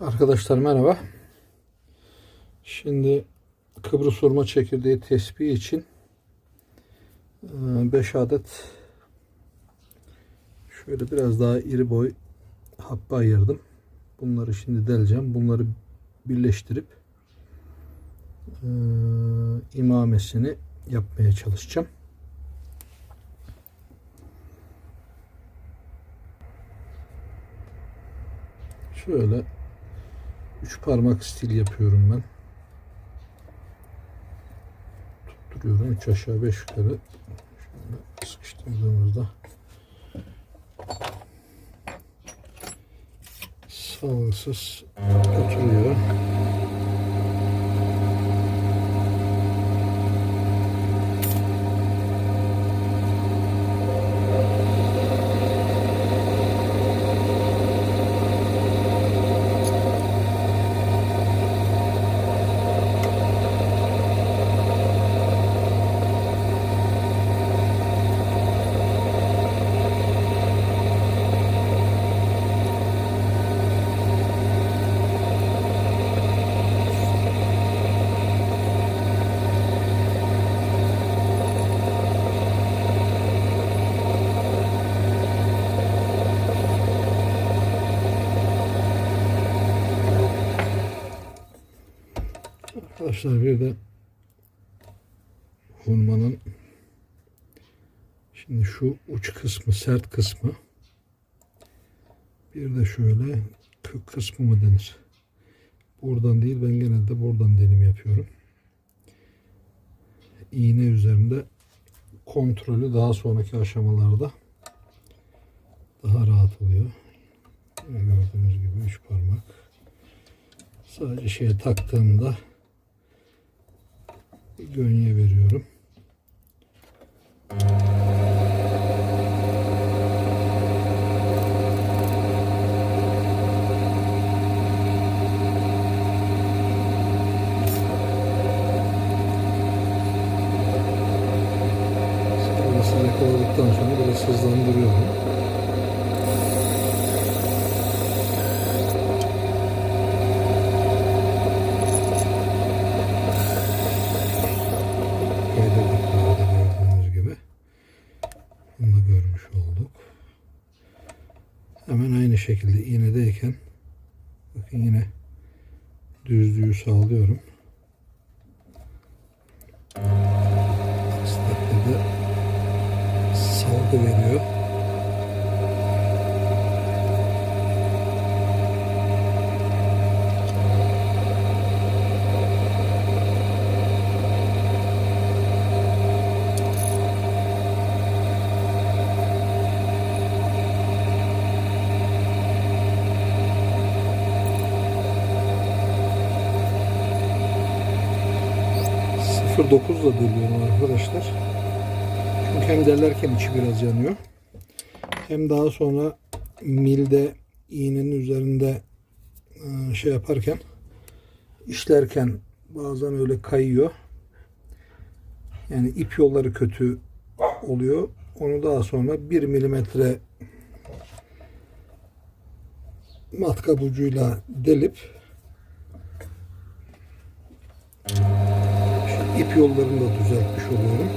Arkadaşlar merhaba. Şimdi Kıbrıs hurma çekirdeği tespihi için 5 adet şöyle biraz daha iri boy happe ayırdım. Bunları şimdi deleceğim. Bunları birleştirip e, imamesini yapmaya çalışacağım. Şöyle üç parmak stil yapıyorum ben. Tutturuyorum. Üç aşağı beş yukarı. Şöyle sıkıştırdığımızda sağlıksız oturuyor. Arkadaşlar bir de hurmanın şimdi şu uç kısmı sert kısmı bir de şöyle kök kısmı mı denir? Buradan değil ben genelde buradan delim yapıyorum. İğne üzerinde kontrolü daha sonraki aşamalarda daha rahat oluyor. Gördüğünüz gibi üç parmak. Sadece şeye taktığımda gönye veriyorum. Sonrasını yakaladıktan sonra biraz hızlandırıyorum. kaydırdık burada gördüğünüz gibi. Bunu da görmüş olduk. Hemen aynı şekilde iğnedeyken bakın yine düzlüğü sağlıyorum. Aksi takdirde salgı veriyor. Sıfır dokuzla bölüyorum arkadaşlar. Çünkü hem derlerken içi biraz yanıyor. Hem daha sonra milde iğnenin üzerinde e, şey yaparken işlerken bazen öyle kayıyor. Yani ip yolları kötü oluyor. Onu daha sonra 1 milimetre matkap ucuyla delip ip yollarını da düzeltmiş oluyorum.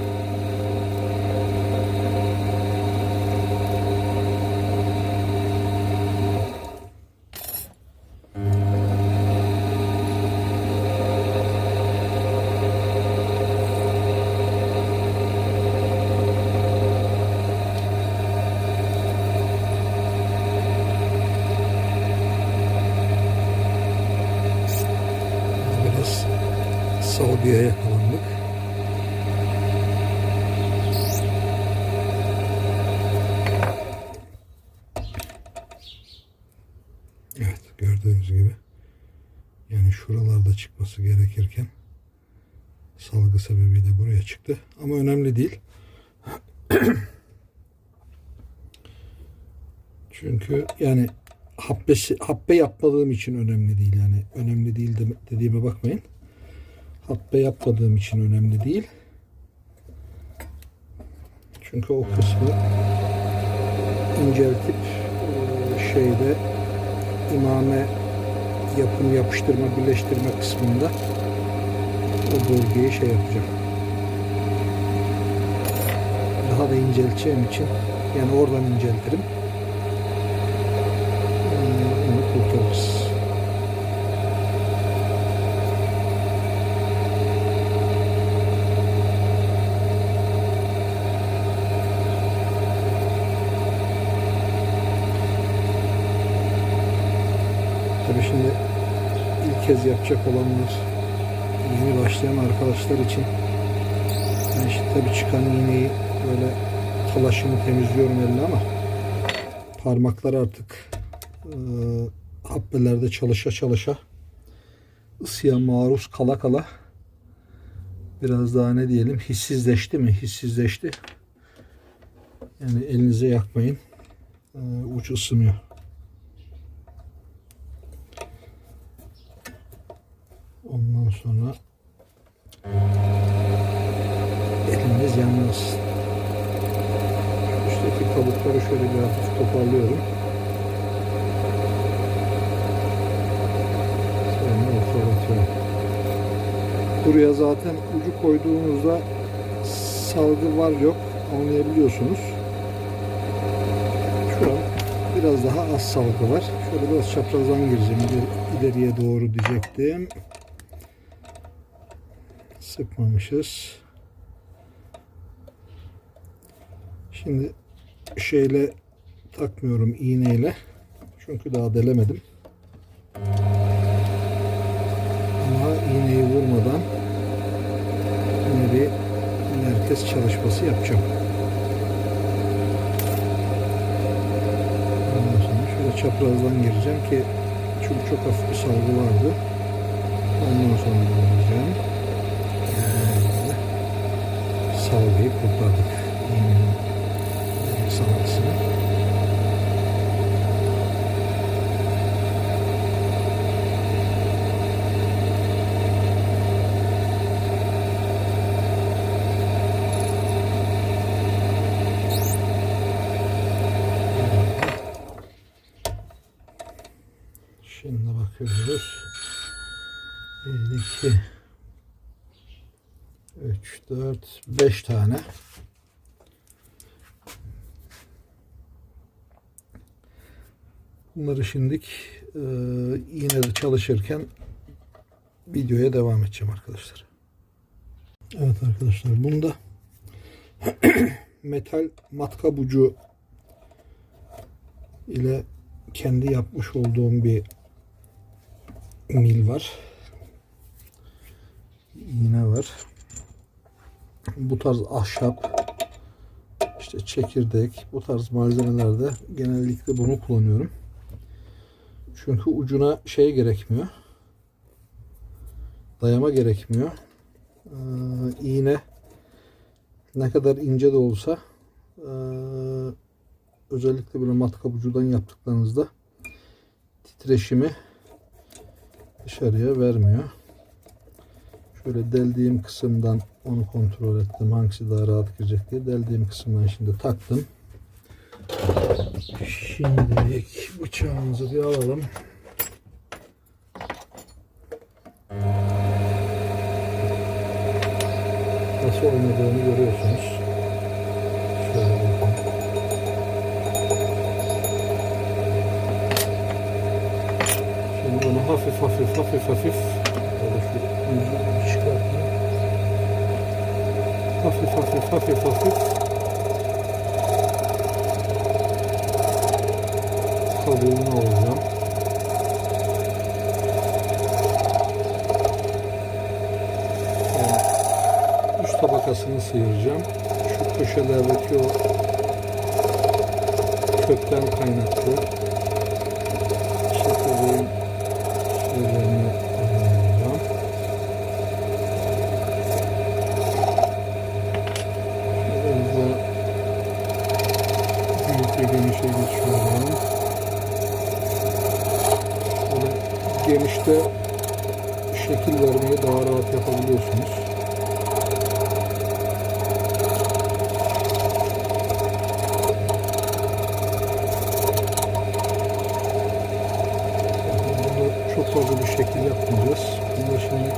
Biraz salgıya yakalandık. Evet gibi yani şuralarda çıkması gerekirken salgı sebebiyle buraya çıktı. Ama önemli değil. Çünkü yani habbesi, habbe yapmadığım için önemli değil yani. Önemli değil de, dediğime bakmayın. Habbe yapmadığım için önemli değil. Çünkü o kısmı inceltip şeyde imame yapım, yapıştırma, birleştirme kısmında o bölgeyi şey yapacağım. Daha da incelteceğim için yani oradan inceltirim. Onu kurtarırız. Tabii şimdi ilk kez yapacak olanlar, yeni başlayan arkadaşlar için ben işte tabii çıkan iğneyi böyle talaşını temizliyorum elle ama parmaklar artık e, habbelerde çalışa çalışa ısıya maruz kala kala biraz daha ne diyelim hissizleşti mi? Hissizleşti. Yani elinize yakmayın. E, uç ısınıyor. Ondan sonra elimiz yanmasın. Üstteki kabukları şöyle bir hafif toparlıyorum. Sonra ortalatıyorum. Buraya zaten ucu koyduğunuzda salgı var yok anlayabiliyorsunuz. Şu an biraz daha az salgı var. Şöyle biraz çaprazdan gireceğim. İleri- ileriye doğru diyecektim. Sıkmamışız. Şimdi şeyle takmıyorum iğneyle. Çünkü daha delemedim. Ama iğneyi vurmadan yine bir merkez çalışması yapacağım. Ondan sonra şöyle çaprazdan gireceğim ki çünkü çok hafif bir salgı vardı. Ondan sonra gireceğim. Böyle salgıyı kurtardık. İğnenin e, salgısını. Şimdi bakıyoruz. 52 3, 4, 5 tane. Bunları şimdilik e, iğnede çalışırken videoya devam edeceğim arkadaşlar. Evet arkadaşlar bunda metal matkap ucu ile kendi yapmış olduğum bir mil var. İğne var bu tarz ahşap işte çekirdek bu tarz malzemelerde genellikle bunu kullanıyorum. Çünkü ucuna şey gerekmiyor. Dayama gerekmiyor. Ee, iğne ne kadar ince de olsa ee, özellikle böyle matkap ucudan yaptıklarınızda titreşimi dışarıya vermiyor. Şöyle deldiğim kısımdan onu kontrol ettim. Hangisi daha rahat girecek diye. Deldiğim kısımdan şimdi taktım. Şimdilik bıçağımızı bir alalım. Nasıl oynadığını görüyorsunuz. Şimdi bunu hafif hafif hafif hafif böyle şu Hafif hafif hafif hafif kabuğunu alacağım. Yani tabakasını sıyıracağım. Şu köşelerdeki o kökten kaynaklı çekirdeğin şeylerini alacağım. Biraz da büyük bir genişe geçiyorum. Böyle genişte şekil vermeyi daha rahat yapabiliyorsunuz. Bunu çok fazla bir şekil yapmayacağız. Bunu şimdi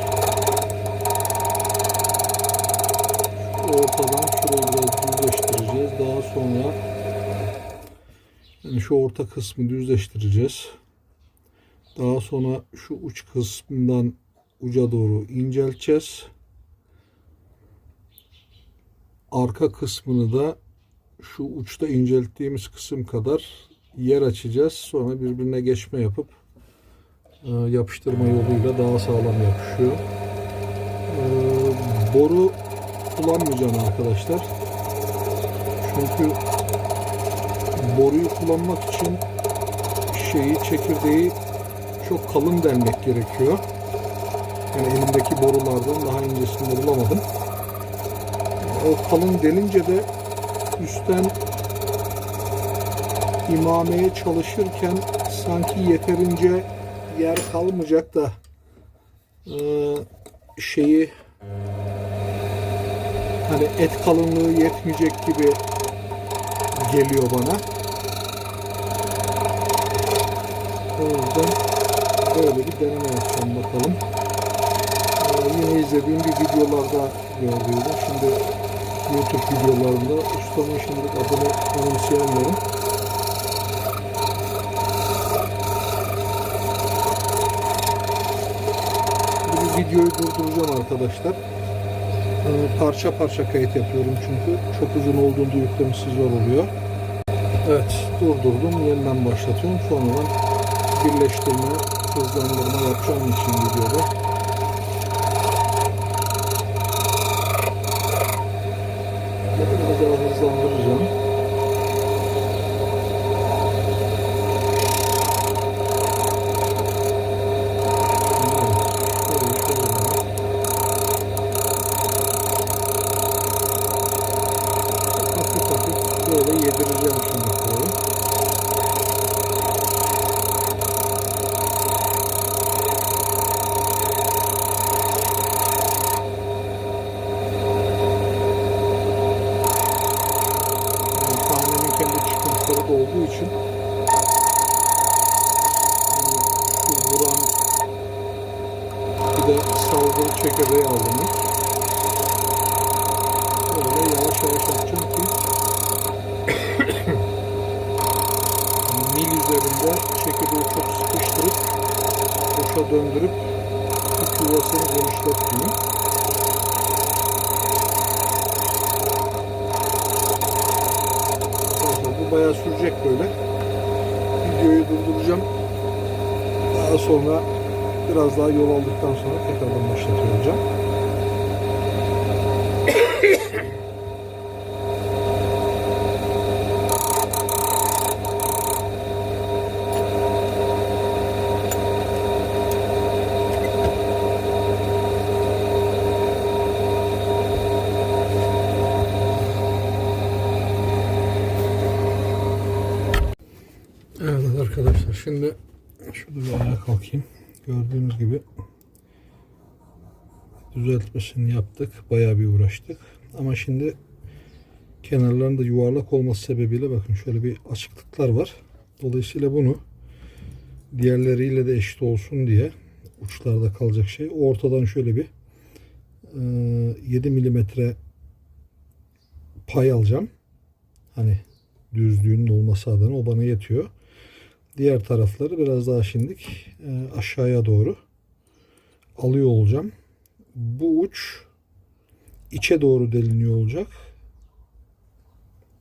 ortadan şurayı biraz düzleştireceğiz. Daha sonra yani şu orta kısmı düzleştireceğiz. Daha sonra şu uç kısmından uca doğru incelteceğiz. Arka kısmını da şu uçta incelttiğimiz kısım kadar yer açacağız. Sonra birbirine geçme yapıp e, yapıştırma yoluyla daha sağlam yapışıyor. E, boru kullanmayacağım arkadaşlar. Çünkü boruyu kullanmak için şeyi çekirdeği çok kalın delmek gerekiyor. Yani elimdeki borulardan daha incesini bulamadım. O kalın delince de üstten imameye çalışırken sanki yeterince yer kalmayacak da e, şeyi hani et kalınlığı yetmeyecek gibi geliyor bana. O yüzden böyle bir deneme yapacağım bakalım. Ee, yine izlediğim bir videolarda gördüydüm. Şimdi YouTube videolarında ustamın şimdilik adını anımsayamıyorum. Bu videoyu durduracağım arkadaşlar. Ee, parça parça kayıt yapıyorum çünkü çok uzun olduğunda yüklemesi zor oluyor. Evet durdurdum yeniden başlatıyorum sonradan birleştirme hızlandırma yapacağım için videoda. Biraz daha hızlandıracağım. Evet, şöyle şöyle. hafif hafif böyle yedireceğim şimdi burayı. Yani tanenin kendi çıkıntıları da olduğu için yani şu vuran bir de saldırı çekirdeği aldım. ilk. Böyle yavaş yavaş yapacağım ki üzerinde çekirdeği çok sıkıştırıp boşa döndürüp iç yuvasını. Arkadaşlar bu bayağı sürecek böyle. Videoyu durduracağım. Daha sonra biraz daha yol aldıktan sonra tekrardan başlatıyor olacağım. Evet arkadaşlar şimdi şurada bir ayağa kalkayım. Gördüğünüz gibi düzeltmesini yaptık. Bayağı bir uğraştık. Ama şimdi kenarlarında yuvarlak olması sebebiyle bakın şöyle bir açıklıklar var. Dolayısıyla bunu diğerleriyle de eşit olsun diye uçlarda kalacak şey ortadan şöyle bir e, 7 milimetre pay alacağım. Hani düzlüğünün olması adına o bana yetiyor. Diğer tarafları biraz daha şimdilik e, aşağıya doğru alıyor olacağım. Bu uç içe doğru deliniyor olacak.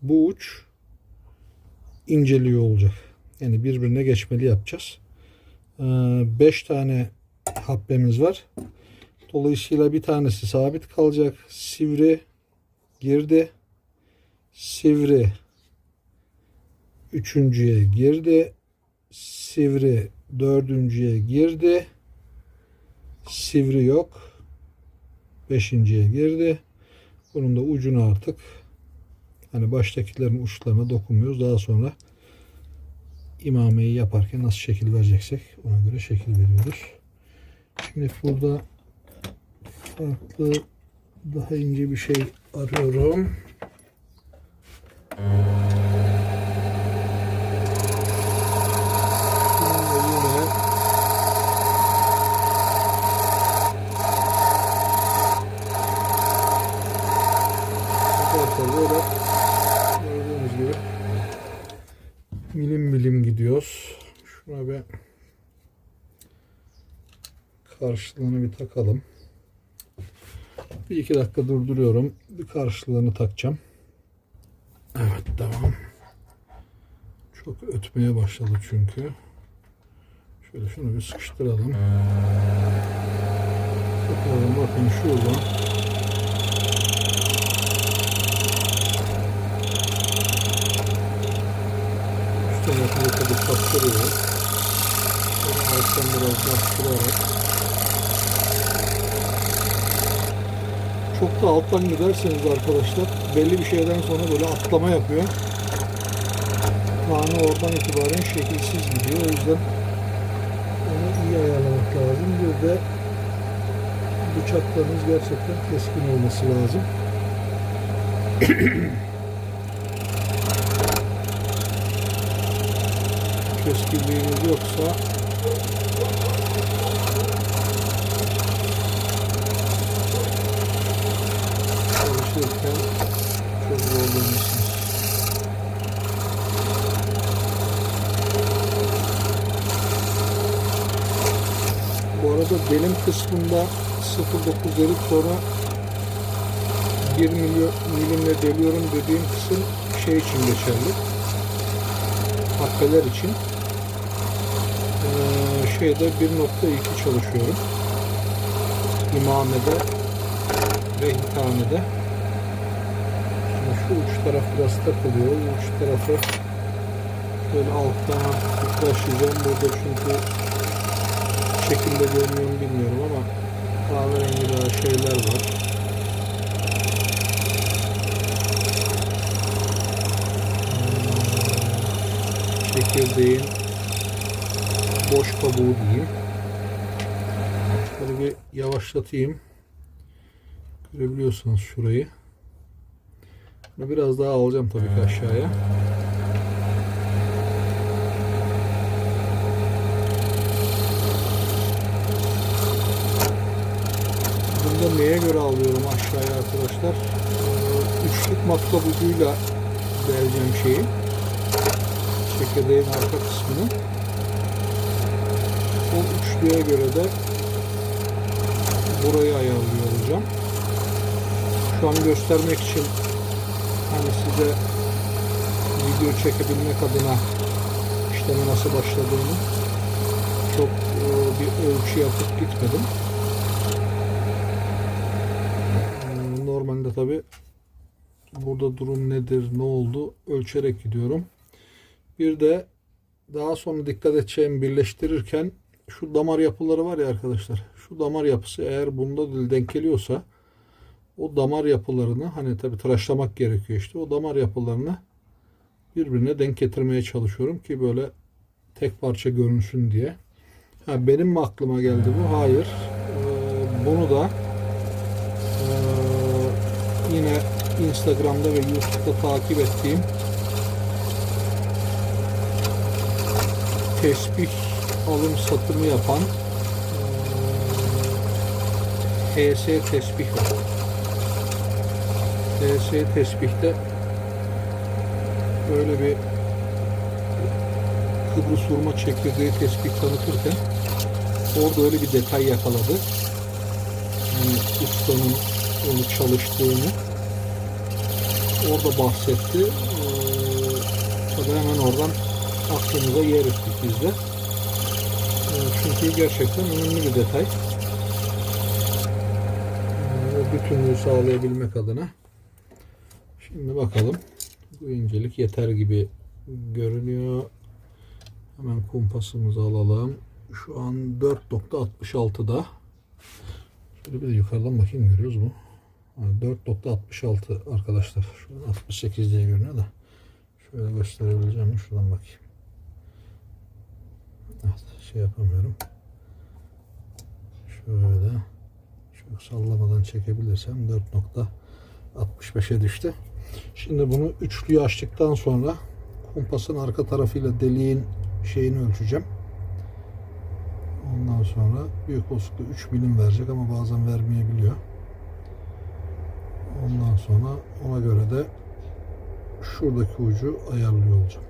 Bu uç inceliyor olacak. Yani birbirine geçmeli yapacağız. 5 tane habbemiz var. Dolayısıyla bir tanesi sabit kalacak. Sivri girdi. Sivri üçüncüye girdi. Sivri dördüncüye girdi. Sivri yok. Beşinciye girdi. Bunun da ucunu artık hani baştakilerin uçlarına dokunmuyoruz. Daha sonra imameyi yaparken nasıl şekil vereceksek ona göre şekil veriyoruz. Şimdi burada farklı daha ince bir şey arıyorum. Buna bir karşılığını bir takalım. Bir iki dakika durduruyorum. Bir karşılığını takacağım. Evet devam. Çok ötmeye başladı çünkü. Şöyle şunu bir sıkıştıralım. Bakalım bakın şurada. Üstte bakın bir kaptırıyor. Sonra alttan biraz bastırarak. Çok da alttan giderseniz arkadaşlar belli bir şeyden sonra böyle atlama yapıyor. Tane oradan itibaren şekilsiz gidiyor. O yüzden onu iyi ayarlamak lazım. Bir de bıçaklarınız gerçekten keskin olması lazım. Keskinliğiniz yoksa çalışırken çok zorlanırsınız. Bu arada benim kısmında 0.9 delip sonra 1 milyon milimle deliyorum dediğim kısım şey için geçerli. Hakkeler için. Şeyde 1.2 çalışıyorum. İmamede ve hitamede. Şimdi şu uç taraf biraz takılıyor. Uç tarafı böyle alttan artık başlayacağım. Burada çünkü şekilde görünüyor bilmiyorum ama kahverengi daha şeyler var. Hmm, Çekirdeğin boş kabuğu diyeyim. Şöyle bir yavaşlatayım. Görebiliyorsunuz şurayı. Bunu biraz daha alacağım tabii ki aşağıya. Bunu neye göre alıyorum aşağıya arkadaşlar? Ee, Üçlük matkap ucuyla deleceğim şeyi. Çekirdeğin arka kısmını. Üçlüye göre de burayı ayarlıyor olacağım. Şu an göstermek için hani size video çekebilmek adına işleme nasıl başladığını çok e, bir ölçü yapıp gitmedim. E, Normalde tabi burada durum nedir, ne oldu ölçerek gidiyorum. Bir de daha sonra dikkat edeceğim birleştirirken şu damar yapıları var ya arkadaşlar. Şu damar yapısı eğer bunda da denk geliyorsa o damar yapılarını hani tabi tıraşlamak gerekiyor işte. O damar yapılarını birbirine denk getirmeye çalışıyorum ki böyle tek parça görünsün diye. Ha, benim mi aklıma geldi bu? Hayır. Ee, bunu da ee, yine Instagram'da ve YouTube'da takip ettiğim tesbih alım satımı yapan HS tesbih var. HS tesbihte böyle bir Kıbrıs hurma çekirdeği tesbih tanıtırken orada öyle bir detay yakaladı. Yani ustanın onu çalıştığını orada bahsetti. Ee, tabii hemen oradan aklımıza yer ettik biz de. Çünkü gerçekten önemli bir detay. Ee, o bütünlüğü sağlayabilmek adına. Şimdi bakalım. Bu incelik yeter gibi görünüyor. Hemen kumpasımızı alalım. Şu an 4.66'da. Şöyle bir de yukarıdan bakayım görüyoruz mu? Ha, 4.66 arkadaşlar. Şu an 68 diye görünüyor da. Şöyle gösterebileceğim mi? Şuradan bakayım. Evet, şey yapamıyorum. Şöyle çok sallamadan çekebilirsem 4.65'e düştü. Şimdi bunu üçlüyü açtıktan sonra kumpasın arka tarafıyla deliğin şeyini ölçeceğim. Ondan sonra büyük olasılıkla 3 milim verecek ama bazen vermeyebiliyor. Ondan sonra ona göre de şuradaki ucu ayarlıyor olacağım.